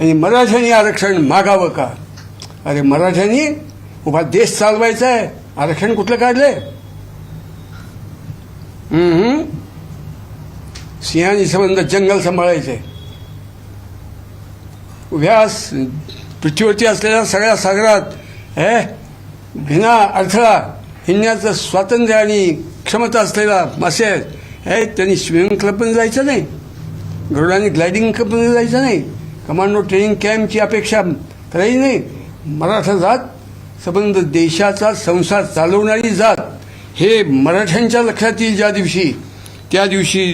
आणि मराठ्यांनी आरक्षण मागावं का? अरे मराठ्यांनी उभा देश चालवायचा आहे. आरक्षण कुठलं काढलंय? हम्म. सिंहानी संबंध जंगल सांभाळायचे. उभ्या पृथ्वीवरती असलेल्या सगळ्या सागरात हे भिना अडथळा हिंडण्याचं स्वातंत्र्य आणि क्षमता असलेला मासे आहेत. हे त्यांनी स्विमिंग क्लब पण जायचं नाही. गरुडांनी ग्लायडिंग क्लबमध्ये जायचं नाही. कमांडो ट्रेनिंग कॅम्पची अपेक्षा करायची नाही. मराठा जात संबंध देशाचा संसार चालवणारी जात हे मराठ्यांच्या लक्षात येईल ज्या दिवशी त्या दिवशी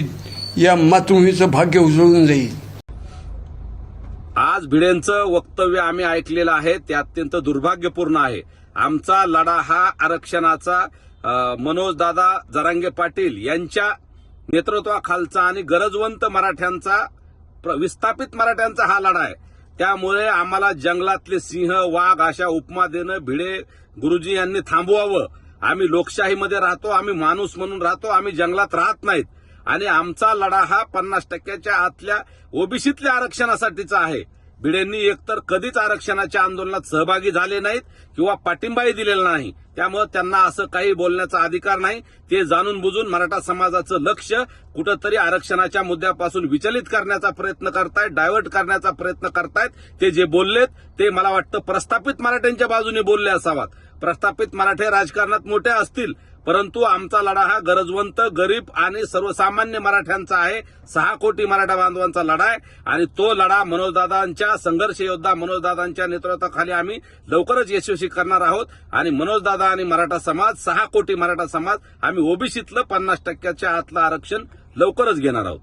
या मातृभूमीचं भाग्य उजळून जाईल. आज भिडेंचं वक्तव्य आम्ही ऐकलेलं आहे ते अत्यंत दुर्भाग्यपूर्ण आहे. आमचा लढा हा आरक्षणाचा मनोजदादा जरांगे पाटील यांच्या नेतृत्वाखालचा आणि गरजवंत मराठ्यांचा विस्थापित मराठ्यांचा हा लढा आहे. त्यामुळे आम्हाला जंगलातले सिंह वाघ अशा उपमा देणं भिडे गुरुजी यांनी थांबवावं. आम्ही लोकशाहीमध्ये राहतो आम्ही माणूस म्हणून राहतो आम्ही जंगलात राहत नाहीत. आणि आमचा लढा हा पन्नास टक्क्याच्या आतल्या ओबीसीतल्या आरक्षणासाठीचा आहे. भिडेंनी एकतर कधीच आरक्षणाच्या आंदोलनात सहभागी झाले नाहीत किंवा पाठिंबाही दिलेला नाही. त्यामुळे त्यांना असं काही बोलण्याचा अधिकार नाही. ते जाणून बुजून मराठा समाजाचं लक्ष कुठंतरी आरक्षणाच्या मुद्द्यापासून विचलित करण्याचा प्रयत्न करतायत डायव्हर्ट करण्याचा प्रयत्न करतायत. ते जे बोललेत ते मला वाटतं प्रस्थापित मराठ्यांच्या बाजूने बोलले असावात. प्रस्थापित मराठे राजकारणात मोठे असतील. परंतु आमचा लढा हा गरजवंत गरीब आणि सर्वसामान्य मराठ्यांचा आहे. सहा कोटी मराठा बांधवांचा लढा आहे आणि तो लढा मनोजदादांच्या संघर्ष योद्धा मनोजदादांच्या नेतृत्वाखाली आम्ही लवकरच यशस्वी करणार आहोत. आणि मनोजदादा आणि मराठा समाज सहा कोटी मराठा समाज आम्ही ओबीसीतलं पन्नास टक्क्याच्या आतलं आरक्षण लवकरच घेणार आहोत.